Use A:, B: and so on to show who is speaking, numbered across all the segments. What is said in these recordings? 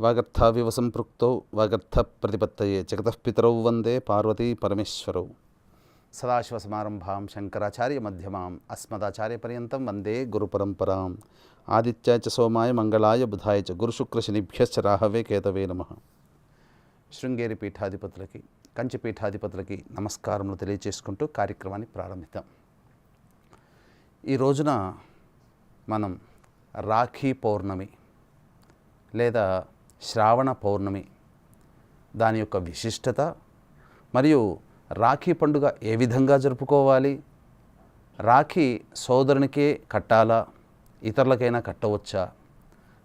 A: వాగర్థావివ సంపృక్తౌ వాగర్థ ప్రతిపత్తయే జగతః వందే పార్వతీ పరమేశ్వరౌ సదాశివసమారంభాం శంకరాచార్య మధ్యమాం అస్మదాచార్యపర్యంతం వందే గురుపరంపరాం ఆదిత్యాయ చ సోమాయ మంగళాయ బుధాయ చ గురుశుక్రశనిభ్యశ్చ రాహవే కేతవే నమ శృంగేరి పీఠాధిపతులకి కంచి పీఠాధిపతులకి నమస్కారములు తెలియజేసుకుంటూ కార్యక్రమాన్ని ప్రారంభిద్దాం. ఈ రోజున మనం రాఖీ పౌర్ణమి లేదా శ్రావణ పౌర్ణమి దాని యొక్క విశిష్టత మరియు రాఖీ పండుగ ఏ విధంగా జరుపుకోవాలి? రాఖీ సోదరునికే కట్టాలా? ఇతరులకైనా కట్టవచ్చా?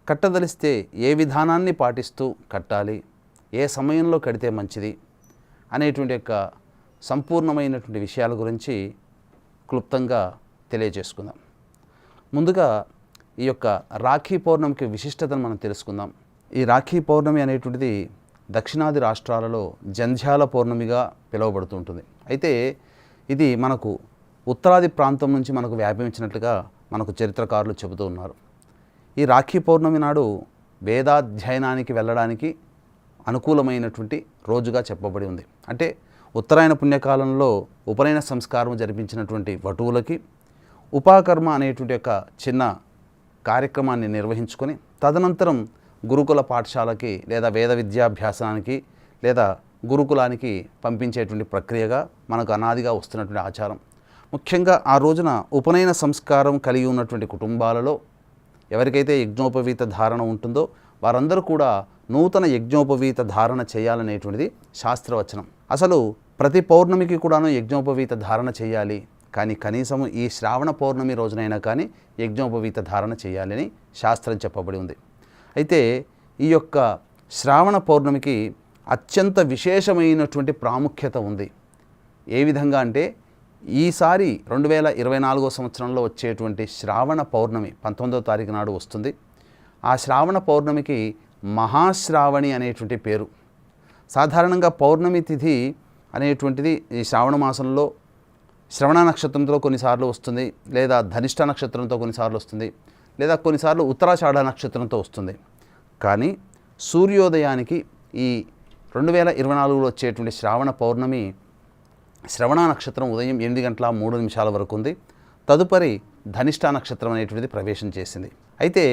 A: కట్టదలిస్తే ఏ విధానాన్ని పాటిస్తూ కట్టాలి? ఏ సమయంలో కడితే మంచిది? అనేటువంటి యొక్క సంపూర్ణమైనటువంటి విషయాల గురించి క్లుప్తంగా తెలియజేసుకుందాం. ముందుగా ఈ యొక్క రాఖీ పౌర్ణమికి విశిష్టతను మనం తెలుసుకుందాం. ఈ రాఖీ పౌర్ణమి అనేటువంటిది దక్షిణాది రాష్ట్రాలలో జంధ్యాల పౌర్ణమిగా పిలువబడుతుంటుంది అయితే ఇది మనకు ఉత్తరాది ప్రాంతం నుంచి మనకు వ్యాపించినట్లుగా మనకు చరిత్రకారులు చెబుతూ ఉన్నారు. ఈ రాఖీ పౌర్ణమి నాడు వేదాధ్యయనానికి వెళ్ళడానికి అనుకూలమైనటువంటి రోజుగా చెప్పబడి ఉంది. అంటే ఉత్తరాయణ పుణ్యకాలంలో ఉపనయన సంస్కారం జరిపించినటువంటి వటువులకి ఉపాకర్మ అనేటువంటి ఒక చిన్న కార్యక్రమాన్ని నిర్వహించుకొని తదనంతరం గురుకుల పాఠశాలకి లేదా వేద విద్యాభ్యాసానికి లేదా గురుకులానికి పంపించేటువంటి ప్రక్రియగా మనకు అనాదిగా వస్తున్నటువంటి ఆచారం. ముఖ్యంగా ఆ రోజున ఉపనయన సంస్కారం కలిగి ఉన్నటువంటి కుటుంబాలలో ఎవరికైతే యజ్ఞోపవీత ధారణ ఉంటుందో వారందరూ కూడా నూతన యజ్ఞోపవీత ధారణ చేయాలనేటువంటిది శాస్త్రవచనం. అసలు ప్రతి పౌర్ణమికి కూడాను యజ్ఞోపవీత ధారణ చేయాలి. కానీ కనీసం ఈ శ్రావణ పౌర్ణమి రోజునైనా కానీ యజ్ఞోపవీత ధారణ చేయాలని శాస్త్రం చెప్పబడి ఉంది. అయితే ఈ యొక్క శ్రావణ పౌర్ణమికి అత్యంత విశేషమైనటువంటి ప్రాముఖ్యత ఉంది. ఏ విధంగా అంటే ఈసారి రెండు వేల ఇరవై నాలుగో సంవత్సరంలో వచ్చేటువంటి శ్రావణ పౌర్ణమి పంతొమ్మిదవ తారీఖు నాడు వస్తుంది. ఆ శ్రావణ పౌర్ణమికి మహాశ్రావణి అనేటువంటి పేరు. సాధారణంగా పౌర్ణమి తిథి అనేటువంటిది ఈ శ్రావణ మాసంలో శ్రవణ నక్షత్రంతో కొన్నిసార్లు వస్తుంది లేదా ధనిష్ట నక్షత్రంతో కొన్నిసార్లు వస్తుంది. లేదా కొన్నిసార్లు ఉత్తరాషాఢ నక్షత్రంతో వస్తుంది. కానీ సూర్యోదయానికి ఈ రెండు వేల ఇరవై నాలుగులో వచ్చేటువంటి శ్రావణ పౌర్ణమి శ్రవణ నక్షత్రం ఉదయం ఎనిమిది గంటల మూడు నిమిషాల వరకు ఉంది. తదుపరి ధనిష్ట నక్షత్రం అనేటువంటిది ప్రవేశం చేసింది. అయితే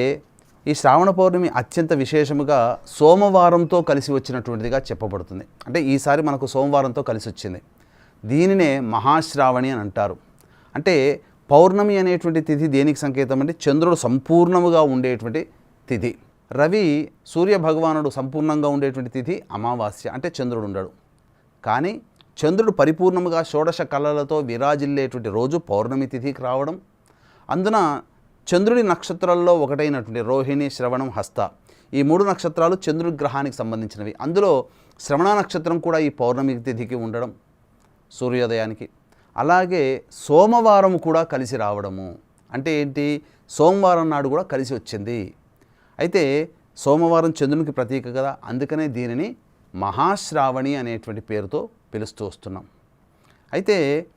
A: ఈ శ్రావణ పౌర్ణమి అత్యంత విశేషముగా సోమవారంతో కలిసి వచ్చినటువంటిదిగా చెప్పబడుతుంది. అంటే ఈసారి మనకు సోమవారంతో కలిసి వచ్చింది. దీనినే మహాశ్రావణి అని అంటారు. అంటే పౌర్ణమి అనేటువంటి తిథి దేనికి సంకేతం అంటే చంద్రుడు సంపూర్ణముగా ఉండేటువంటి తిథి. రవి సూర్య భగవానుడు సంపూర్ణంగా ఉండేటువంటి తిథి అమావాస్య అంటే చంద్రుడు ఉండడు. కానీ చంద్రుడు పరిపూర్ణముగా షోడశ కళలతో విరాజిల్లేటువంటి రోజు పౌర్ణమి తిథికి రావడం. అందున చంద్రుడి నక్షత్రాల్లో ఒకటైనటువంటి రోహిణి శ్రవణం హస్త ఈ మూడు నక్షత్రాలు చంద్రుడి గ్రహానికి సంబంధించినవి. అందులో శ్రవణ నక్షత్రం కూడా ఈ పౌర్ణమి తిథికి ఉండడం సూర్యోదయానికి. అలాగే సోమవారం కూడా కలిసి రావడము. అంటే ఏంటి? సోమవారం నాడు కూడా కలిసి వచ్చింది. అయితే సోమవారం చంద్రునికి ప్రతీక కదా. అందుకనే దీనిని మహాశ్రావణి అనేటువంటి పేరుతో పిలుస్తూ వస్తున్నాం. అయితే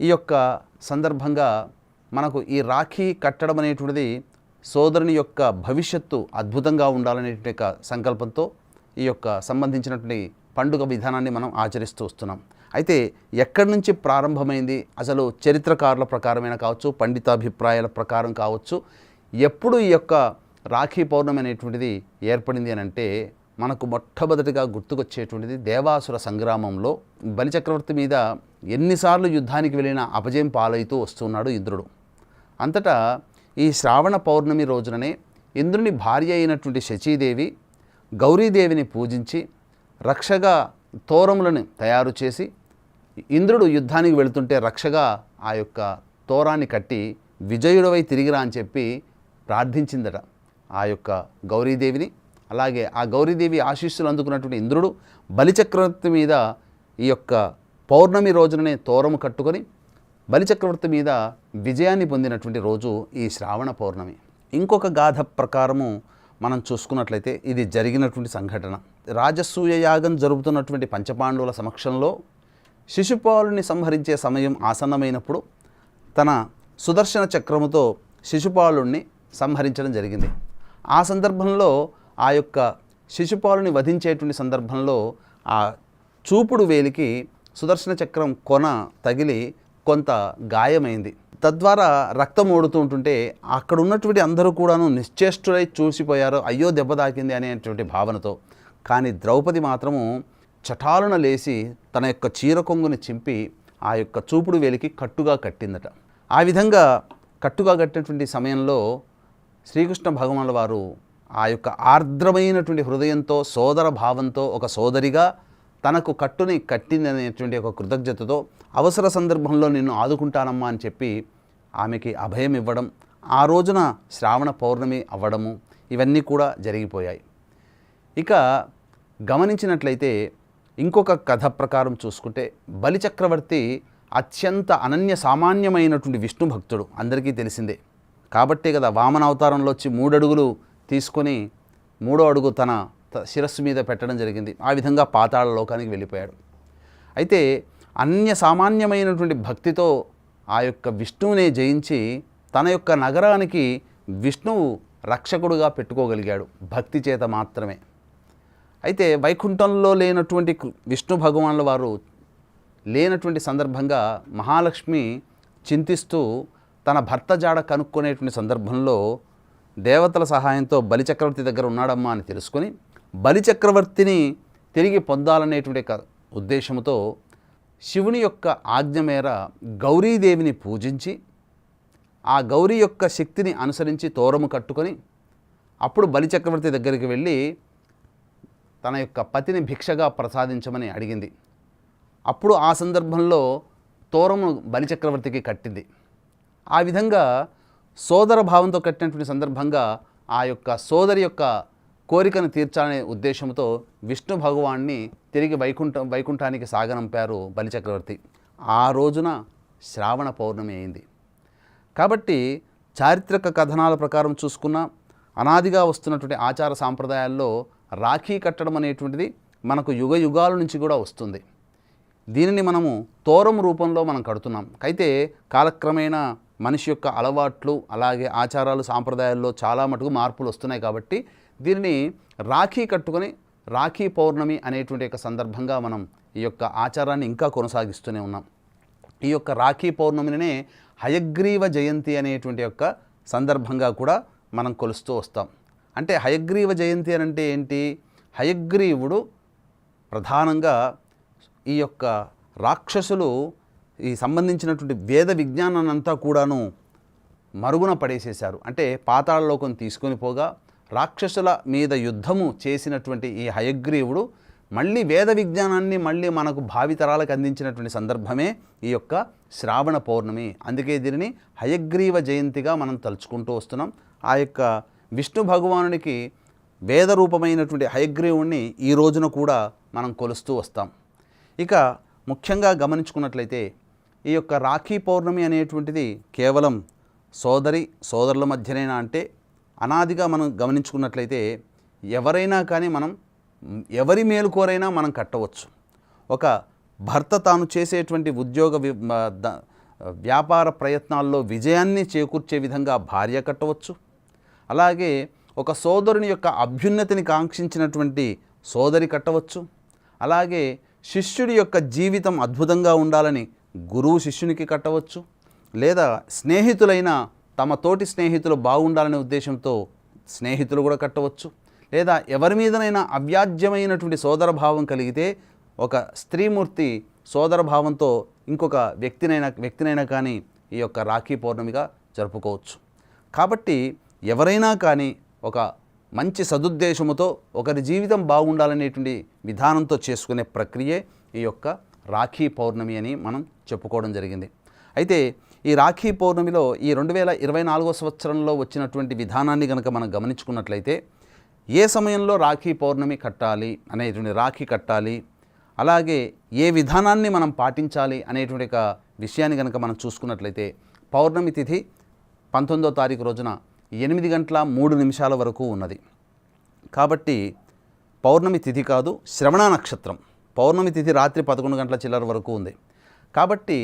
A: ఈ యొక్క సందర్భంగా మనకు ఈ రాఖీ కట్టడం అనేటువంటిది సోదరుని యొక్క భవిష్యత్తు అద్భుతంగా ఉండాలనేటువంటి సంకల్పంతో ఈ యొక్క సంబంధించినటువంటి పండుగ విధానాన్ని మనం ఆచరిస్తూ వస్తున్నాం. అయితే ఎక్కడి నుంచి ప్రారంభమైంది? అసలు చరిత్రకారుల ప్రకారమైన కావచ్చు పండితాభిప్రాయాల ప్రకారం కావచ్చు ఎప్పుడు ఈ యొక్క రాఖీ పౌర్ణమి అనేటువంటిది ఏర్పడింది అని అంటే మనకు మొట్టమొదటిగా గుర్తుకొచ్చేటువంటిది దేవాసుర సంగ్రామంలో బలిచక్రవర్తి మీద ఎన్నిసార్లు యుద్ధానికి వెళ్ళిన అపజయం పాలవుతూ వస్తున్నాడు ఇంద్రుడు. అంతటా ఈ శ్రావణ పౌర్ణమి రోజుననే ఇంద్రుని భార్య అయినటువంటి శచీదేవి గౌరీదేవిని పూజించి రక్షగా తోరములను తయారు చేసి ఇంద్రుడు యుద్ధానికి వెళుతుంటే రక్షగా ఆ యొక్క తోరాన్ని కట్టి విజయుడవై తిరిగిరా అని చెప్పి ప్రార్థించిందట ఆ యొక్క గౌరీదేవిని. అలాగే ఆ గౌరీదేవి ఆశీస్సులు అందుకున్నటువంటి ఇంద్రుడు బలిచక్రవర్తి మీద ఈ యొక్క పౌర్ణమి రోజుననే తోరము కట్టుకొని బలిచక్రవర్తి మీద విజయాన్ని పొందినటువంటి రోజు ఈ శ్రావణ పౌర్ణమి. ఇంకొక గాథ ప్రకారము మనం చూసుకున్నట్లయితే ఇది జరిగినటువంటి సంఘటన. రాజసూయ యాగం జరుగుతున్నటువంటి పంచపాండవుల సమక్షంలో శిశుపాలుని సంహరించే సమయం ఆసన్నమైనప్పుడు తన సుదర్శన చక్రముతో శిశుపాలుణ్ణి సంహరించడం జరిగింది. ఆ సందర్భంలో ఆ యొక్క శిశుపాలుని వధించేటువంటి సందర్భంలో ఆ చూపుడు వేలికి సుదర్శన చక్రం కొన తగిలి కొంత గాయమైంది. తద్వారా రక్తం ఓడుతూ ఉంటుంటే అక్కడ ఉన్నటువంటి అందరూ కూడాను నిశ్చేష్టులై చూసిపోయారు. అయ్యో దెబ్బ తాకింది అనేటువంటి భావనతో. కానీ ద్రౌపది మాత్రము చటాలున లేచి తన యొక్క చీర కొంగుని చింపి ఆ యొక్క చూపుడు వేలికి కట్టుగా కట్టిందట. ఆ విధంగా కట్టుగా కట్టినటువంటి సమయంలో శ్రీకృష్ణ భగవానుల వారు ఆ యొక్క ఆర్ద్రమైనటువంటి హృదయంతో సోదర భావంతో ఒక సోదరిగా తనకు కట్టుని కట్టిందనేటువంటి ఒక కృతజ్ఞతతో అవసర సందర్భంలో నిన్ను ఆదుకుంటానమ్మా అని చెప్పి ఆమెకి అభయం ఇవ్వడం ఆ రోజున శ్రావణ పౌర్ణమి అవ్వడము ఇవన్నీ కూడా జరిగిపోయాయి. ఇక గమనించినట్లయితే ఇంకొక కథ ప్రకారం చూసుకుంటే బలిచక్రవర్తి అత్యంత అనన్య సామాన్యమైనటువంటి విష్ణు భక్తుడు అందరికీ తెలిసిందే. కాబట్టే కదా వామన అవతారంలో వచ్చి మూడడుగులు తీసుకొని మూడో అడుగు తన త- శిరస్సు మీద పెట్టడం జరిగింది. ఆ విధంగా పాతాళ లోకానికి వెళ్ళిపోయాడు. అయితే అన్య సామాన్యమైనటువంటి భక్తితో ఆ యొక్క విష్ణువునే జయించి తన యొక్క నగరానికి విష్ణువు రక్షకుడుగా పెట్టుకోగలిగాడు భక్తి చేత మాత్రమే. అయితే వైకుంఠంలో లేనటువంటి విష్ణు భగవానుల వారు లేనటువంటి సందర్భంగా మహాలక్ష్మి చింతిస్తూ తన భర్త జాడ కనుక్కునేటువంటి సందర్భంలో దేవతల సహాయంతో బలిచక్రవర్తి దగ్గర ఉన్నాడమ్మా అని తెలుసుకొని బలిచక్రవర్తిని తిరిగి పొందాలనేటువంటి క- ఉద్దేశంతో శివుని యొక్క ఆజ్ఞ మేర గౌరీదేవిని పూజించి ఆ గౌరీ యొక్క శక్తిని అనుసరించి తోరము కట్టుకొని అప్పుడు బలిచక్రవర్తి దగ్గరికి వెళ్ళి తన యొక్క పతిని భిక్షగా ప్రసాదించమని అడిగింది. అప్పుడు ఆ సందర్భంలో తోరము బలిచక్రవర్తికి కట్టింది. ఆ విధంగా సోదర భావంతో కట్టినటువంటి సందర్భంగా ఆ యొక్క సోదరి యొక్క కోరికను తీర్చాలనే ఉద్దేశంతో విష్ణు భగవాన్ని తిరిగి వైకుంఠం వైకుంఠానికి సాగనంపారు బలిచక్రవర్తి. ఆ రోజున శ్రావణ పౌర్ణమి అయింది. కాబట్టి చారిత్రక కథనాల ప్రకారం చూసుకున్న అనాదిగా వస్తున్నటువంటి ఆచార సాంప్రదాయాల్లో రాఖీ కట్టడం అనేటువంటిది మనకు యుగ యుగాల నుంచి కూడా వస్తుంది. దీనిని మనము తోరం రూపంలో మనం కడుతున్నాం. అయితే కాలక్రమేణా మనిషి యొక్క అలవాట్లు అలాగే ఆచారాలు సాంప్రదాయాల్లో చాలా మటుకు మార్పులు వస్తున్నాయి కాబట్టి దీనిని రాఖీ కట్టుకొని రాఖీ పౌర్ణమి అనేటువంటి యొక్క సందర్భంగా మనం ఈ యొక్క ఆచారాన్ని ఇంకా కొనసాగిస్తూనే ఉన్నాం. ఈ యొక్క రాఖీ పౌర్ణమినే హయగ్రీవ జయంతి అనేటువంటి యొక్క సందర్భంగా కూడా మనం కొలుస్తూ వస్తాం. అంటే హయగ్రీవ జయంతి అని అంటే ఏంటి? హయగ్రీవుడు ప్రధానంగా ఈ యొక్క రాక్షసులు ఈ సంబంధించినటువంటి వేద విజ్ఞానాన్నంతా కూడాను మరుగున పడేసేశారు. అంటే పాతాళలోకం తీసుకొని పోగా రాక్షసుల మీద యుద్ధము చేసినటువంటి ఈ హయగ్రీవుడు మళ్ళీ వేద విజ్ఞానాన్ని మళ్ళీ మనకు భావితరాలకు అందించినటువంటి సందర్భమే ఈ యొక్క శ్రావణ పౌర్ణమి. అందుకే దీనిని హయగ్రీవ జయంతిగా మనం తలుచుకుంటూ వస్తున్నాం. ఆ యొక్క విష్ణు భగవానునికి వేద రూపమైనటువంటి హయగ్రీవుణ్ణి ఈ రోజున కూడా మనం కొలుస్తూ వస్తాం. ఇక ముఖ్యంగా గమనించుకున్నట్లయితే ఈ యొక్క రాఖీ పౌర్ణమి అనేటువంటిది కేవలం సోదరి సోదరుల మధ్యనైనా అంటే అనాదిగా మనం గమనించుకున్నట్లయితే ఎవరైనా కానీ మనం ఎవరి మేలుకోరైనా మనం కట్టవచ్చు. ఒక భర్త తాను చేసేటువంటి ఉద్యోగ వ్యాపార ప్రయత్నాల్లో విజయాన్ని చేకూర్చే విధంగా భార్య కట్టవచ్చు. అలాగే ఒక సోదరుని యొక్క అభ్యున్నతిని కాంక్షించినటువంటి సోదరి కట్టవచ్చు. అలాగే శిష్యుడి యొక్క జీవితం అద్భుతంగా ఉండాలని గురువు శిష్యునికి కట్టవచ్చు. లేదా స్నేహితులైన తమ తోటి స్నేహితులు బాగుండాలనే ఉద్దేశంతో స్నేహితులు కూడా కట్టవచ్చు. లేదా ఎవరి మీదనైనా అవ్యాజ్యమైనటువంటి సోదర భావం కలిగితే ఒక స్త్రీమూర్తి సోదర భావంతో ఇంకొక వ్యక్తినైనా వ్యక్తినైనా కానీ ఈ యొక్క రాఖీ పౌర్ణమిగా జరుపుకోవచ్చు. కాబట్టి ఎవరైనా కానీ ఒక మంచి సదుద్దేశముతో ఒకరి జీవితం బాగుండాలనేటువంటి విధానంతో చేసుకునే ప్రక్రియే ఈ యొక్క రాఖీ పౌర్ణమి అని మనం చెప్పుకోవడం జరిగింది. అయితే ఈ రాఖీ పౌర్ణమిలో ఈ రెండు వేల ఇరవై నాలుగో సంవత్సరంలో వచ్చినటువంటి విధానాన్ని కనుక మనం గమనించుకున్నట్లయితే ఏ సమయంలో రాఖీ పౌర్ణమి కట్టాలి అనేటువంటి రాఖీ కట్టాలి అలాగే ఏ విధానాన్ని మనం పాటించాలి అనేటువంటి ఒక విషయాన్ని కనుక మనం చూసుకున్నట్లయితే పౌర్ణమి తిథి పంతొమ్మిదో తారీఖు రోజున ఎనిమిది గంటల మూడు నిమిషాల వరకు ఉన్నది. కాబట్టి పౌర్ణమి తిథి కాదు శ్రవణ నక్షత్రం. పౌర్ణమి తిథి రాత్రి పదకొండు గంటల చిల్లర వరకు ఉంది. కాబట్టి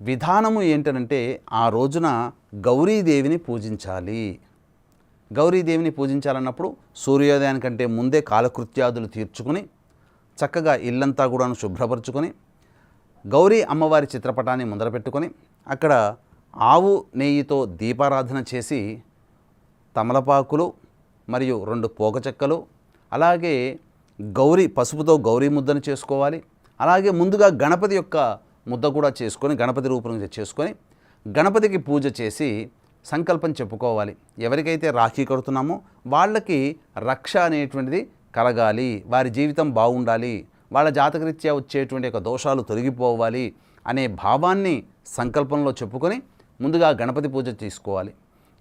A: విధానము ఏంటంటే ఆ రోజున గౌరీదేవిని పూజించాలి. గౌరీదేవిని పూజించాలన్నప్పుడు సూర్యోదయానికంటే ముందే కాలకృత్యాదులు తీర్చుకుని చక్కగా ఇల్లంతా కూడాను శుభ్రపరచుకొని గౌరీ అమ్మవారి చిత్రపటాన్ని ముందర పెట్టుకొని అక్కడ ఆవు నెయ్యితో దీపారాధన చేసి తమలపాకులు మరియు రెండు పోక చెక్కలు అలాగే గౌరీ పసుపుతో గౌరీ ముద్దను చేసుకోవాలి. అలాగే ముందుగా గణపతి యొక్క ముద్ద కూడా చేసుకొని గణపతి రూపం చేసుకొని గణపతికి పూజ చేసి సంకల్పం చెప్పుకోవాలి. ఎవరికైతే రాఖీ కడుతున్నామో వాళ్ళకి రక్ష అనేటువంటిది కలగాలి. వారి జీవితం బాగుండాలి. వాళ్ళ జాతకరీత్యా వచ్చేటువంటి యొక్క దోషాలు తొలగిపోవాలి అనే భావాన్ని సంకల్పంలో చెప్పుకొని ముందుగా గణపతి పూజ తీసుకోవాలి.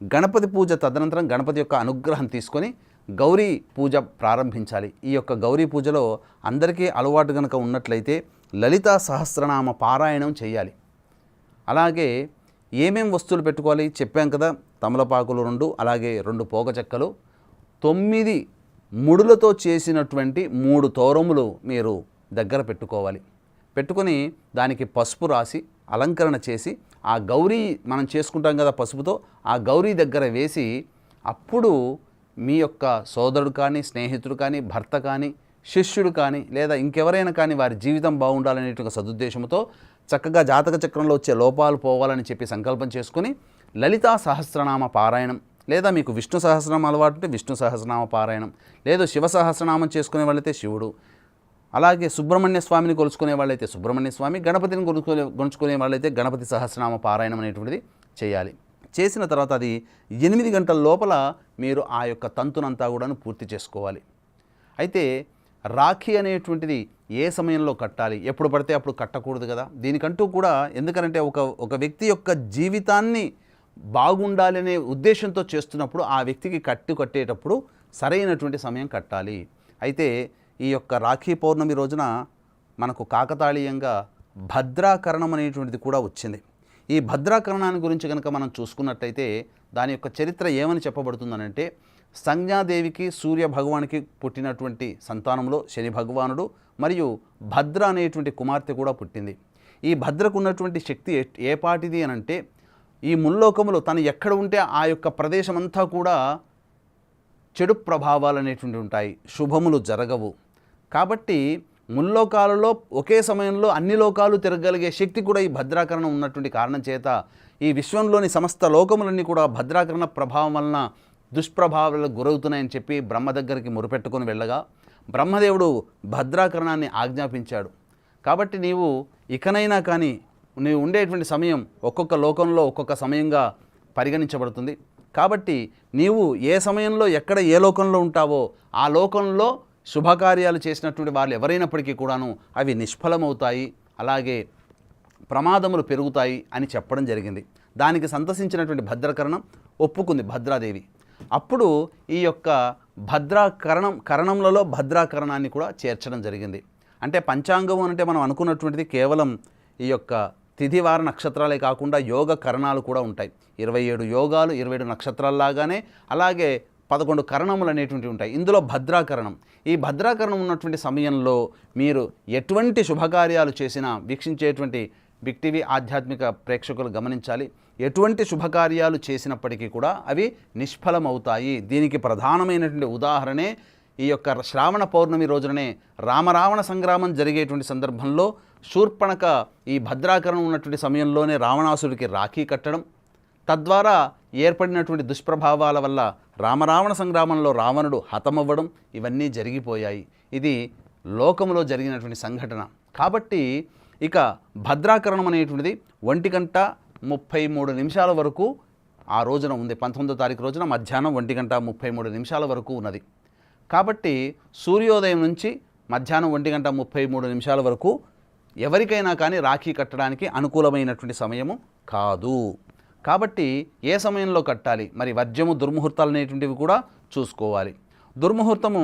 A: గణపతి పూజ తదనంతరం గణపతి యొక్క అనుగ్రహం తీసుకొని గౌరీ పూజ ప్రారంభించాలి. ఈ యొక్క గౌరీ పూజలో అందరికీ అలవాటు కనుక ఉన్నట్లయితే లలితా సహస్రనామ పారాయణం చేయాలి. అలాగే ఏమేం వస్తువులు పెట్టుకోవాలి చెప్పాం కదా తమలపాకులు రెండు అలాగే రెండు పోక చెక్కలు. తొమ్మిది ముడులతో చేసినటువంటి మూడు తోరములు మీరు దగ్గర పెట్టుకోవాలి. పెట్టుకొని దానికి పసుపు రాసి అలంకరణ చేసి ఆ గౌరీ మనం చేసుకుంటాం కదా పసుపుతో ఆ గౌరీ దగ్గర వేసి అప్పుడు మీ యొక్క సోదరుడు కానీ స్నేహితుడు కానీ భర్త కానీ శిష్యుడు కానీ లేదా ఇంకెవరైనా కానీ వారి జీవితం బాగుండాలనేటువంటి సదుద్దేశంతో చక్కగా జాతక చక్రంలో వచ్చే లోపాలు పోవాలని చెప్పి సంకల్పం చేసుకుని లలితా సహస్రనామ పారాయణం లేదా మీకు విష్ణు సహస్రనామ అలవాటు ఉంటే విష్ణు సహస్రనామ పారాయణం లేదు శివ సహస్రనామం చేసుకునే వాళ్ళైతే శివుడు అలాగే సుబ్రహ్మణ్య స్వామిని కొలుచుకునే వాళ్ళైతే సుబ్రహ్మణ్య స్వామి గణపతిని కొలుచుకునే కొలుచుకునే వాళ్ళైతే గణపతి సహస్రనామ పారాయణం అనేటువంటిది చేయాలి. చేసిన తర్వాత అది ఎనిమిది గంటల లోపల మీరు ఆ యొక్క తంతునంతా కూడాను పూర్తి చేసుకోవాలి. అయితే రాఖీ అనేటువంటిది ఏ సమయంలో కట్టాలి? ఎప్పుడు పడితే అప్పుడు కట్టకూడదు కదా? దీనికంటూ కూడా ఎందుకంటే ఒక ఒక వ్యక్తి యొక్క జీవితాన్ని బాగుండాలనే ఉద్దేశంతో చేస్తున్నప్పుడు ఆ వ్యక్తికి కట్టు కట్టేటప్పుడు సరైనటువంటి సమయం కట్టాలి. అయితే ఈ యొక్క రాఖీ పౌర్ణమి రోజున మనకు కాకతాళీయంగా భద్రాకరణం అనేటువంటిది కూడా వచ్చింది. ఈ భద్రాకరణాన్ని గురించి కనుక మనం చూసుకున్నట్టయితే దాని యొక్క చరిత్ర ఏమని చెప్పబడుతుందనంటే సంజ్ఞాదేవికి సూర్య భగవానికి పుట్టినటువంటి సంతానంలో శని భగవానుడు మరియు భద్ర అనేటువంటి కుమార్తె కూడా పుట్టింది. ఈ భద్రకు ఉన్నటువంటి శక్తి ఏ- పాటిది అని అంటే ఈ ముల్లోకములో తను ఎక్కడ ఉంటే ఆ యొక్క ప్రదేశం అంతా కూడా చెడు ప్రభావాలు అనేటువంటి ఉంటాయి. శుభములు జరగవు. కాబట్టి ముల్లోకాలలో ఒకే సమయంలో అన్ని లోకాలు తిరగలిగే శక్తి కూడా ఈ భద్రాకరణం ఉన్నటువంటి కారణం చేత ఈ విశ్వంలోని సమస్త లోకములన్నీ కూడా భద్రాకరణ ప్రభావం వలన దుష్ప్రభావాలకు గురవుతున్నాయని చెప్పి బ్రహ్మ దగ్గరికి మొరుపెట్టుకొని వెళ్ళగా బ్రహ్మదేవుడు భద్రాకరణాన్ని ఆజ్ఞాపించాడు. కాబట్టి నీవు ఇకనైనా కానీ నీవు ఉండేటువంటి సమయం ఒక్కొక్క లోకంలో ఒక్కొక్క సమయంగా పరిగణించబడుతుంది. కాబట్టి నీవు ఏ సమయంలో ఎక్కడ ఏ లోకంలో ఉంటావో ఆ లోకంలో శుభకార్యాలు చేసినటువంటి వాళ్ళు ఎవరైనప్పటికీ కూడాను అవి నిష్ఫలమవుతాయి అలాగే ప్రమాదములు పెరుగుతాయి అని చెప్పడం జరిగింది. దానికి సంతసించినటువంటి భద్రకరణం ఒప్పుకుంది భద్రాదేవి. అప్పుడు ఈ యొక్క భద్రాకరణం కరణంలలో భద్రాకరణాన్ని కూడా చేర్చడం జరిగింది. అంటే పంచాంగం అంటే మనం అనుకున్నటువంటిది కేవలం ఈ యొక్క తిథివార నక్షత్రాలే కాకుండా యోగ కరణాలు కూడా ఉంటాయి. ఇరవై ఏడు యోగాలు ఇరవై ఏడు నక్షత్రాల్లాగానే అలాగే పదకొండు కరణములు అనేటువంటివి ఉంటాయి. ఇందులో భద్రాకరణం. ఈ భద్రాకరణం ఉన్నటువంటి సమయంలో మీరు ఎటువంటి శుభకార్యాలు చేసినా వీక్షించేటువంటి బిగ్ టీవీ ఆధ్యాత్మిక ప్రేక్షకులు గమనించాలి. ఎటువంటి శుభకార్యాలు చేసినప్పటికీ కూడా అవి నిష్ఫలమవుతాయి. దీనికి ప్రధానమైనటువంటి ఉదాహరణే ఈ యొక్క శ్రావణ పౌర్ణమి రోజుననే రామరావణ సంగ్రామం జరిగేటువంటి సందర్భంలో శూర్పణక ఈ భద్రాకరణం ఉన్నటువంటి సమయంలోనే రావణాసుడికి రాఖీ కట్టడం తద్వారా ఏర్పడినటువంటి దుష్ప్రభావాల వల్ల రామరావణ సంగ్రామంలో రావణుడు హతమవ్వడం ఇవన్నీ జరిగిపోయాయి. ఇది లోకంలో జరిగినటువంటి సంఘటన. కాబట్టి ఇక భద్రాకరణం అనేటువంటిది ఒంటి గంట ముప్పై మూడు నిమిషాల వరకు ఆ రోజున ఉంది. పంతొమ్మిదో తారీఖు రోజున మధ్యాహ్నం ఒంటి గంట ముప్పై మూడు నిమిషాల వరకు ఉన్నది. కాబట్టి సూర్యోదయం నుంచి మధ్యాహ్నం ఒంటి గంట ముప్పై మూడు నిమిషాల వరకు ఎవరికైనా కానీ రాఖీ కట్టడానికి అనుకూలమైనటువంటి సమయము కాదు. కాబట్టి ఏ సమయంలో కట్టాలి? మరి వర్జ్యము దుర్ముహూర్తాలు అనేటువంటివి కూడా చూసుకోవాలి. దుర్ముహూర్తము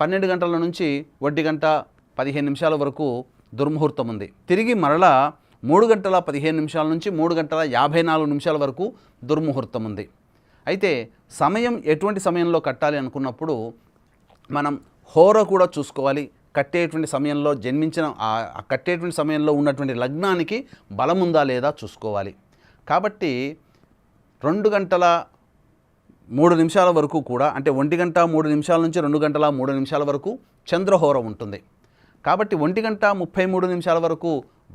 A: పన్నెండు గంటల నుంచి ఒంటి గంట పదిహేను నిమిషాల వరకు దుర్ముహూర్తం ఉంది. తిరిగి మరలా మూడు గంటల పదిహేను నిమిషాల నుంచి మూడు గంటల యాభై నాలుగు నిమిషాల వరకు దుర్ముహూర్తం ఉంది. అయితే సమయం ఎటువంటి సమయంలో కట్టాలి అనుకున్నప్పుడు మనం హోర కూడా చూసుకోవాలి. కట్టేటువంటి సమయంలో జన్మించిన ఆ కట్టేటువంటి సమయంలో ఉన్నటువంటి లగ్నానికి బలం ఉందా లేదా చూసుకోవాలి. కాబట్టి రెండు గంటల మూడు నిమిషాల వరకు కూడా అంటే ఒంటి గంట మూడు నిమిషాల నుంచి రెండు గంటల మూడు నిమిషాల వరకు చంద్రహోర ఉంటుంది. కాబట్టి ఒంటి గంట ముప్పై మూడు నిమిషాల వరకు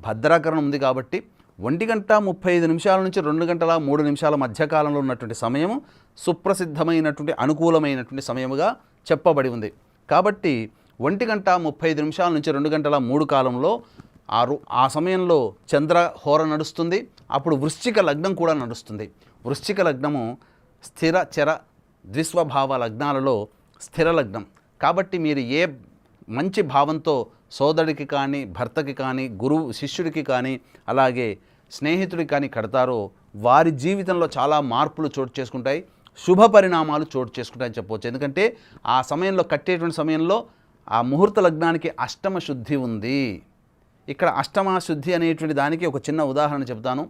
A: భద్రాకరణం ఉంది కాబట్టి ఒంటి గంట ముప్పై ఐదు నిమిషాల నుంచి రెండు గంటల మూడు నిమిషాల మధ్యకాలంలో ఉన్నటువంటి సమయము సుప్రసిద్ధమైనటువంటి అనుకూలమైనటువంటి సమయముగా చెప్పబడి ఉంది. కాబట్టి ఒంటి గంట ముప్పై ఐదు నిమిషాల నుంచి రెండు గంటల మూడు కాలంలో ఆ ఆ సమయంలో చంద్రహోర నడుస్తుంది. అప్పుడు వృశ్చిక లగ్నం కూడా నడుస్తుంది. వృశ్చిక లగ్నము స్థిర చర ద్విస్వభావ లగ్నాలలో స్థిర లగ్నం. కాబట్టి మీరు ఏ మంచి భావంతో సోదరుడికి కానీ భర్తకి కానీ గురువు శిష్యుడికి కానీ అలాగే స్నేహితుడికి కానీ కడతారో వారి జీవితంలో చాలా మార్పులు చోటు చేసుకుంటాయి. శుభ పరిణామాలు చోటు చేసుకుంటాయని చెప్పవచ్చు. ఎందుకంటే ఆ సమయంలో కట్టేటువంటి సమయంలో ఆ ముహూర్త లగ్నానికి అష్టమ శుద్ధి ఉంది. ఇక్కడ అష్టమ శుద్ధి అనేటువంటి దానికి ఒక చిన్న ఉదాహరణ చెబుతాను.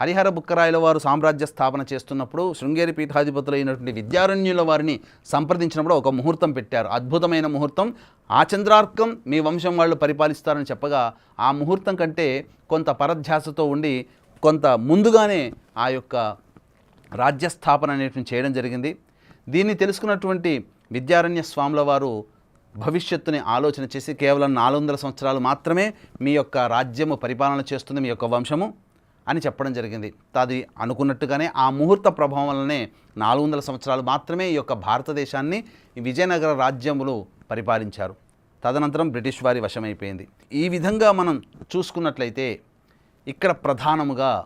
A: హరిహర బుక్కరాయల వారు సామ్రాజ్య స్థాపన చేస్తున్నప్పుడు శృంగేరి పీఠాధిపతులైనటువంటి విద్యారణ్యుల వారిని సంప్రదించినప్పుడు ఒక ముహూర్తం పెట్టారు. అద్భుతమైన ముహూర్తం. ఆ చంద్రార్కం మీ వంశం వాళ్ళు పరిపాలిస్తారని చెప్పగా ఆ ముహూర్తం కంటే కొంత పరధ్యాసతో ఉండి కొంత ముందుగానే ఆ యొక్క రాజ్యస్థాపన అనేటువంటి చేయడం జరిగింది. దీన్ని తెలుసుకున్నటువంటి విద్యారణ్య స్వాముల వారు భవిష్యత్తుని ఆలోచన చేసి కేవలం నాలుగు వందల సంవత్సరాలు మాత్రమే మీ యొక్క రాజ్యము పరిపాలన చేస్తుంది మీ యొక్క వంశము అని చెప్పడం జరిగింది. అది అనుకున్నట్టుగానే ఆ ముహూర్త ప్రభావం వల్లనే నాలుగు వందల సంవత్సరాలు మాత్రమే ఈ యొక్క భారతదేశాన్ని విజయనగర రాజ్యములు పరిపాలించారు. తదనంతరం బ్రిటిష్ వారి వశమైపోయింది. ఈ విధంగా మనం చూసుకున్నట్లయితే ఇక్కడ ప్రధానముగా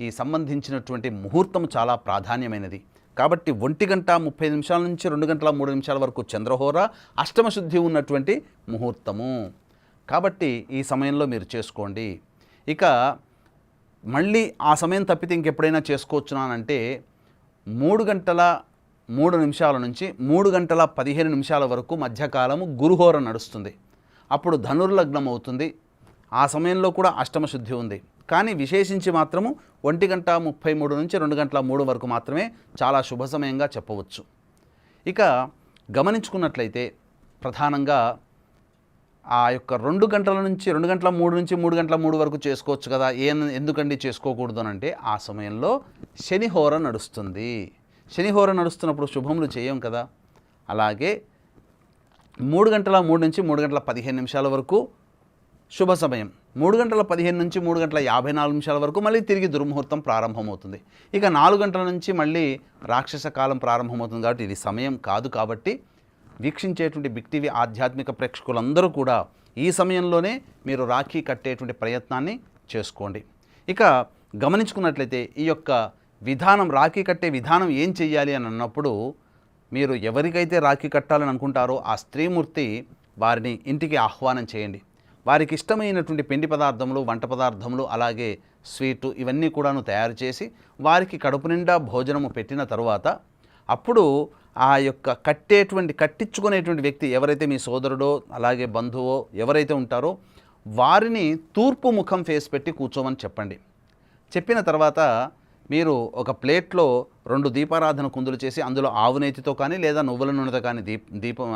A: ఈ సంబంధించినటువంటి ముహూర్తం చాలా ప్రాధాన్యమైనది. కాబట్టి ఒంటి గంట ముప్పై నిమిషాల నుంచి రెండు గంటల మూడు నిమిషాల వరకు చంద్రహోర అష్టమ శుద్ధి ఉన్నటువంటి ముహూర్తము. కాబట్టి ఈ సమయంలో మీరు చేసుకోండి. ఇక మళ్ళీ ఆ సమయం తప్పితే ఇంకెప్పుడైనా చేసుకోవచ్చునానంటే మూడు గంటల మూడు నిమిషాల నుంచి మూడు గంటల పదిహేను నిమిషాల వరకు మధ్యకాలము గురుహోర నడుస్తుంది. అప్పుడు ధనుర్లగ్నం అవుతుంది ఆ సమయంలో కూడా అష్టమ శుద్ధి ఉంది. కానీ విశేషించి మాత్రము ఒంటి గంట ముప్పై మూడు నుంచి రెండు గంటల మూడు వరకు మాత్రమే చాలా శుభ సమయంగా చెప్పవచ్చు. ఇక గమనించుకున్నట్లయితే ప్రధానంగా ఆ యొక్క రెండు గంటల నుంచి రెండు గంటల మూడు నుంచి మూడు గంటల మూడు వరకు చేసుకోవచ్చు కదా ఏ ఎందుకండి చేసుకోకూడదు అని అంటే ఆ సమయంలో శనిహోర నడుస్తుంది. శనిహోర నడుస్తున్నప్పుడు శుభములు చేయం కదా. అలాగే మూడు గంటల మూడు నుంచి మూడు గంటల పదిహేను నిమిషాల వరకు శుభ సమయం. మూడు గంటల పదిహేను నుంచి మూడు గంటల యాభై నాలుగు నిమిషాల వరకు మళ్ళీ తిరిగి దుర్ముహూర్తం ప్రారంభమవుతుంది. ఇక నాలుగు గంటల నుంచి మళ్ళీ రాక్షస కాలం ప్రారంభమవుతుంది కాబట్టి ఇది సమయం కాదు కాబట్టి వీక్షించేటువంటి బిగ్ టీవీ ఆధ్యాత్మిక ప్రేక్షకులందరూ కూడా ఈ సమయంలోనే మీరు రాఖీ కట్టేటువంటి ప్రయత్నాన్ని చేసుకోండి. ఇక గమనించుకున్నట్లయితే ఈ యొక్క విధానం రాఖీ కట్టే విధానం ఏం చెయ్యాలి అని అన్నప్పుడు మీరు ఎవరికైతే రాఖీ కట్టాలని అనుకుంటారో ఆ స్త్రీమూర్తి వారిని ఇంటికి ఆహ్వానం చేయండి. వారికి ఇష్టమైనటువంటి పిండి పదార్థములు వంట పదార్థములు అలాగే స్వీటు ఇవన్నీ కూడాను తయారు చేసి వారికి కడుపు నిండా భోజనము పెట్టిన తరువాత అప్పుడు ఆ యొక్క కట్టేటువంటి కట్టించుకునేటువంటి వ్యక్తి ఎవరైతే మీ సోదరుడో అలాగే బంధువో ఎవరైతే ఉంటారో వారిని తూర్పు ముఖం ఫేస్ పెట్టి కూర్చోమని చెప్పండి. చెప్పిన తర్వాత మీరు ఒక ప్లేట్లో రెండు దీపారాధన కుందులు చేసి అందులో ఆవునేతితో కానీ లేదా నువ్వుల నూనెతో కానీ దీప దీపం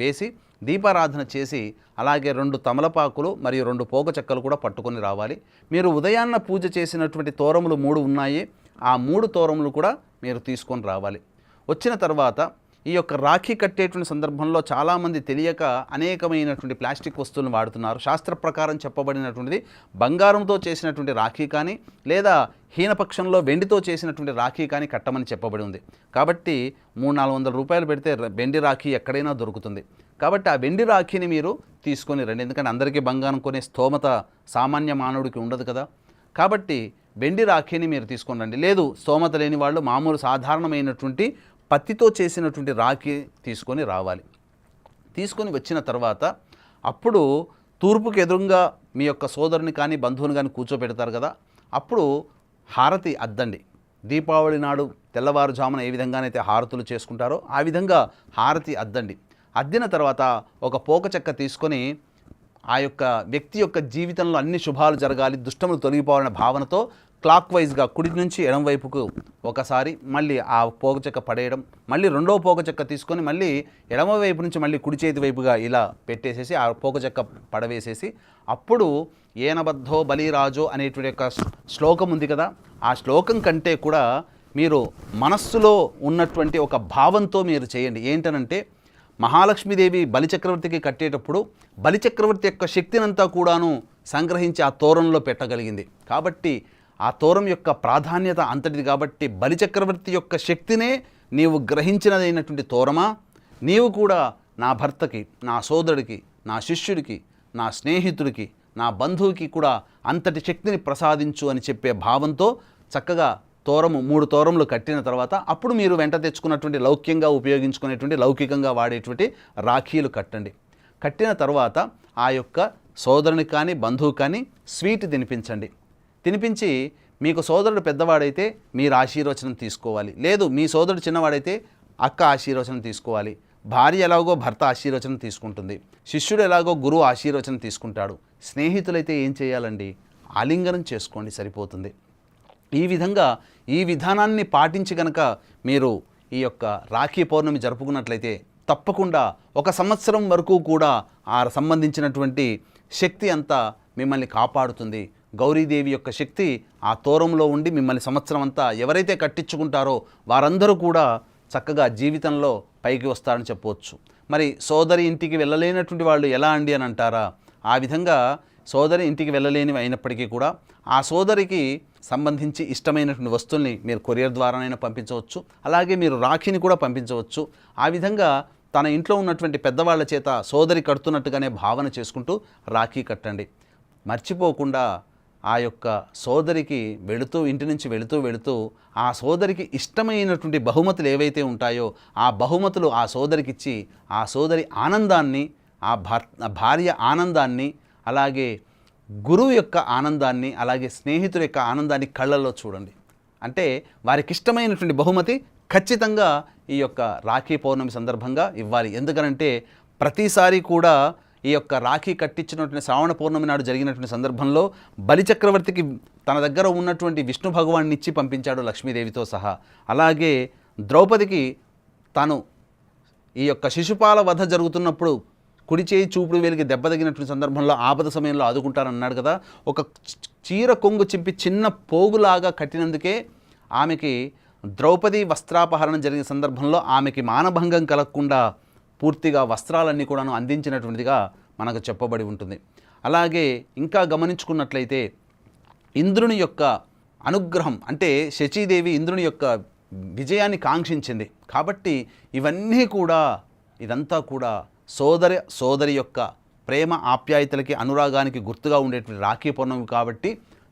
A: వేసి దీపారాధన చేసి అలాగే రెండు తమలపాకులు మరియు రెండు పోగ చెక్కలు కూడా పట్టుకొని రావాలి. మీరు ఉదయాన్న పూజ చేసినటువంటి తోరములు మూడు ఉన్నాయి. ఆ మూడు తోరములు కూడా మీరు తీసుకొని రావాలి. వచ్చిన తర్వాత ఈ యొక్క రాఖీ కట్టేటువంటి సందర్భంలో చాలామంది తెలియక అనేకమైనటువంటి ప్లాస్టిక్ వస్తువులను వాడుతున్నారు. శాస్త్ర ప్రకారం చెప్పబడినటువంటిది బంగారంతో చేసినటువంటి రాఖీ కానీ లేదా హీనపక్షంలో వెండితో చేసినటువంటి రాఖీ కానీ కట్టమని చెప్పబడి ఉంది. కాబట్టి మూడు నాలుగు వందల రూపాయలు పెడితే వెండి రాఖీ ఎక్కడైనా దొరుకుతుంది. కాబట్టి ఆ వెండి రాఖీని మీరు తీసుకొని రండి. ఎందుకంటే అందరికీ బంగారం కొనే స్తోమత సామాన్య మానవుడికి ఉండదు కదా. కాబట్టి వెండి రాఖీని మీరు తీసుకొని రండి. లేదు స్తోమత లేని వాళ్ళు మామూలు సాధారణమైనటువంటి పత్తితో చేసినటువంటి రాఖీ తీసుకొని రావాలి. తీసుకొని వచ్చిన తర్వాత అప్పుడు తూర్పుకు ఎదురుగా మీ యొక్క సోదరుని కానీ బంధువుని కానీ కూర్చోపెడతారు కదా. అప్పుడు హారతి అద్దండి. దీపావళి నాడు తెల్లవారుజామున ఏ విధంగానైతే హారతులు చేసుకుంటారో ఆ విధంగా హారతి అద్దండి. అద్దిన తర్వాత ఒక పోక చెక్క తీసుకొని ఆ యొక్క వ్యక్తి యొక్క జీవితంలో అన్ని శుభాలు జరగాలి దుష్టములు తొలగిపోవాలనే భావనతో క్లాక్ వైజ్గా కుడి నుంచి ఎడం వైపుకు ఒకసారి మళ్ళీ ఆ పోగచెక్క పడేయడం మళ్ళీ రెండో పోగచెక్క తీసుకొని మళ్ళీ ఎడమ వైపు నుంచి మళ్ళీ కుడి చేతి వైపుగా ఇలా పెట్టేసేసి ఆ పోగచెక్క పడవేసేసి అప్పుడు ఏనబద్ధో బలిరాజో అనేటువంటి యొక్క శ్లోకం ఉంది కదా. ఆ శ్లోకం కంటే కూడా మీరు మనస్సులో ఉన్నటువంటి ఒక భావంతో మీరు చేయండి. ఏంటనంటే మహాలక్ష్మీదేవి బలిచక్రవర్తికి కట్టేటప్పుడు బలిచక్రవర్తి యొక్క శక్తినంతా కూడాను సంగ్రహించి ఆ తోరణంలో పెట్టగలిగింది. కాబట్టి ఆ తోరం యొక్క ప్రాధాన్యత అంతటిది కాబట్టి బలిచక్రవర్తి యొక్క శక్తినే నీవు గ్రహించినదైనటువంటి తోరమా? నీవు కూడా నా భర్తకి నా సోదరుడికి నా శిష్యుడికి నా స్నేహితుడికి నా బంధువుకి కూడా అంతటి శక్తిని ప్రసాదించు అని చెప్పే భావంతో చక్కగా తోరము మూడు తోరములు కట్టిన తర్వాత అప్పుడు మీరు వెంట తెచ్చుకున్నటువంటి లౌక్యంగా ఉపయోగించుకునేటువంటి లౌకికంగా వాడేటువంటి రాఖీలు కట్టండి. కట్టిన తర్వాత ఆ యొక్క సోదరుని కానీ బంధువు కానీ స్వీట్ తినిపించండి. తినిపించి మీకు సోదరుడు పెద్దవాడైతే మీరు ఆశీర్వచనం తీసుకోవాలి. లేదు మీ సోదరుడు చిన్నవాడైతే అక్క ఆశీర్వచనం తీసుకోవాలి. భార్య ఎలాగో భర్త ఆశీర్వచనం తీసుకుంటుంది. శిష్యుడు ఎలాగో గురువు ఆశీర్వచనం తీసుకుంటాడు. స్నేహితులైతే ఏం చేయాలండి? ఆలింగనం చేసుకోండి సరిపోతుంది. ఈ విధంగా ఈ విధానాన్ని పాటించి గనక మీరు ఈ యొక్క రాఖీ పౌర్ణమి జరుపుకున్నట్లయితే తప్పకుండా ఒక సంవత్సరం వరకు కూడా ఆ సంబంధించినటువంటి శక్తి అంతా మిమ్మల్ని కాపాడుతుంది. గౌరీదేవి యొక్క శక్తి ఆ తోరంలో ఉండి మిమ్మల్ని సంవత్సరం అంతా ఎవరైతే కట్టించుకుంటారో వారందరూ కూడా చక్కగా జీవితంలో పైకి వస్తారని చెప్పవచ్చు. మరి సోదరి ఇంటికి వెళ్ళలేనటువంటి వాళ్ళు ఎలా అండి అని అంటారా? ఆ విధంగా సోదరి ఇంటికి వెళ్ళలేనివి అయినప్పటికీ కూడా ఆ సోదరికి సంబంధించి ఇష్టమైనటువంటి వస్తువుల్ని మీరు కొరియర్ ద్వారానైనా పంపించవచ్చు. అలాగే మీరు రాఖీని కూడా పంపించవచ్చు. ఆ విధంగా తన ఇంట్లో ఉన్నటువంటి పెద్దవాళ్ళ చేత సోదరి కడుతున్నట్టుగానే భావన చేసుకుంటూ రాఖీ కట్టండి. మర్చిపోకుండా ఆ యొక్క సోదరికి వెళుతూ ఇంటి నుంచి వెళుతూ వెళుతూ ఆ సోదరికి ఇష్టమైనటువంటి బహుమతులు ఏవైతే ఉంటాయో ఆ బహుమతులు ఆ సోదరికిచ్చి ఆ సోదరి ఆనందాన్ని ఆ భర్ భార్య ఆనందాన్ని అలాగే గురువు యొక్క ఆనందాన్ని అలాగే స్నేహితుల యొక్క ఆనందాన్ని కళ్ళల్లో చూడండి. అంటే వారికి ఇష్టమైనటువంటి బహుమతి ఖచ్చితంగా ఈ యొక్క రాఖీ పౌర్ణమి సందర్భంగా ఇవ్వాలి. ఎందుకనంటే ప్రతిసారి కూడా ఈ యొక్క రాఖీ కట్టించినటువంటి శ్రావణ పౌర్ణమి నాడు జరిగినటువంటి సందర్భంలో బలిచక్రవర్తికి తన దగ్గర ఉన్నటువంటి విష్ణు భగవాన్ని ఇచ్చి పంపించాడు లక్ష్మీదేవితో సహా. అలాగే ద్రౌపదికి తను ఈ యొక్క శిశుపాల వధ జరుగుతున్నప్పుడు కుడి చేయి చూపుడు వేలికి దెబ్బ తగినటువంటి సందర్భంలో ఆపద సమయంలో ఆదుకుంటారన్నాడు కదా. ఒక చీర కొంగు చింపి చిన్న పోగులాగా కట్టినందుకే ఆమెకి ద్రౌపది వస్త్రాపహరణ జరిగిన సందర్భంలో ఆమెకి మానభంగం కలగకుండా పూర్తిగా వస్త్రాలన్నీ కూడాను అందించినటువంటిదిగా మనకు చెప్పబడి ఉంటుంది. అలాగే ఇంకా గమనించుకున్నట్లయితే ఇంద్రుని యొక్క అనుగ్రహం అంటే శచీదేవి ఇంద్రుని యొక్క విజయాన్ని కాంక్షించింది. కాబట్టి ఇవన్నీ కూడా ఇదంతా కూడా సోదరి సోదరి యొక్క ప్రేమ ఆప్యాయతలకి అనురాగానికి గుర్తుగా ఉండేటువంటి రాఖీ పౌర్ణమి కాబట్టి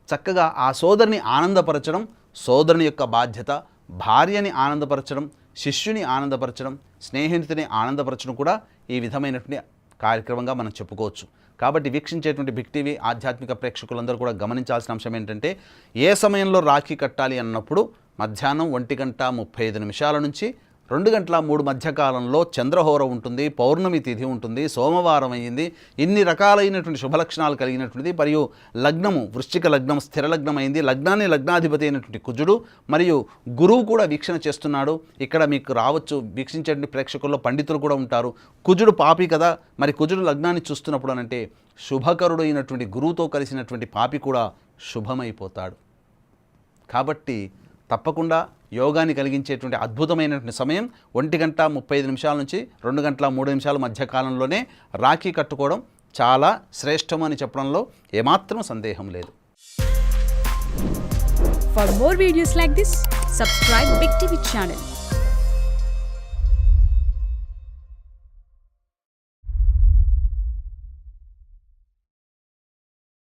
A: చక్కగా ఆ సోదరిని ఆనందపరచడం సోదరుని యొక్క బాధ్యత భార్యని ఆనందపరచడం శిష్యుని ఆనందపరచడం స్నేహితుని ఆనందపరచడం కూడా ఈ విధమైనటువంటి కార్యక్రమంగా మనం చెప్పుకోవచ్చు. కాబట్టి వీక్షించేటువంటి బిగ్ టీవీ ఆధ్యాత్మిక ప్రేక్షకులందరూ కూడా గమనించాల్సిన అంశం ఏంటంటే ఏ సమయంలో రాఖీ కట్టాలి అన్నప్పుడు మధ్యాహ్నం ఒంటి గంట ముప్పై ఐదు నిమిషాల నుంచి రెండు గంటల మూడు మధ్యకాలంలో చంద్రహోర ఉంటుంది పౌర్ణమి తిథి ఉంటుంది సోమవారం అయ్యింది ఇన్ని రకాలైనటువంటి శుభలక్షణాలు కలిగినటువంటిది మరియు లగ్నము వృశ్చిక లగ్నం స్థిర లగ్నం అయింది లగ్నాన్ని లగ్నాధిపతి అయినటువంటి కుజుడు మరియు గురువు కూడా వీక్షణ చేస్తున్నాడు. ఇక్కడ మీకు రావచ్చు వీక్షించేటువంటి ప్రేక్షకుల్లో పండితులు కూడా ఉంటారు. కుజుడు పాపి కదా మరి కుజుడు లగ్నాన్ని చూస్తున్నప్పుడు అనంటే శుభకరుడు అయినటువంటి గురువుతో కలిసినటువంటి పాపి కూడా శుభమైపోతాడు. కాబట్టి తప్పకుండా యోగాని కలిగించేటువంటి అద్భుతమైనటువంటి సమయం. ఒంటి గంట ముప్పై ఐదు నిమిషాల నుంచి రెండు గంటల మూడు నిమిషాల మధ్య కాలంలోనే రాఖీ కట్టుకోవడం చాలా శ్రేష్టం అని చెప్పడంలో ఏమాత్రం సందేహం లేదు.
B: For more videos like this subscribe big TV channel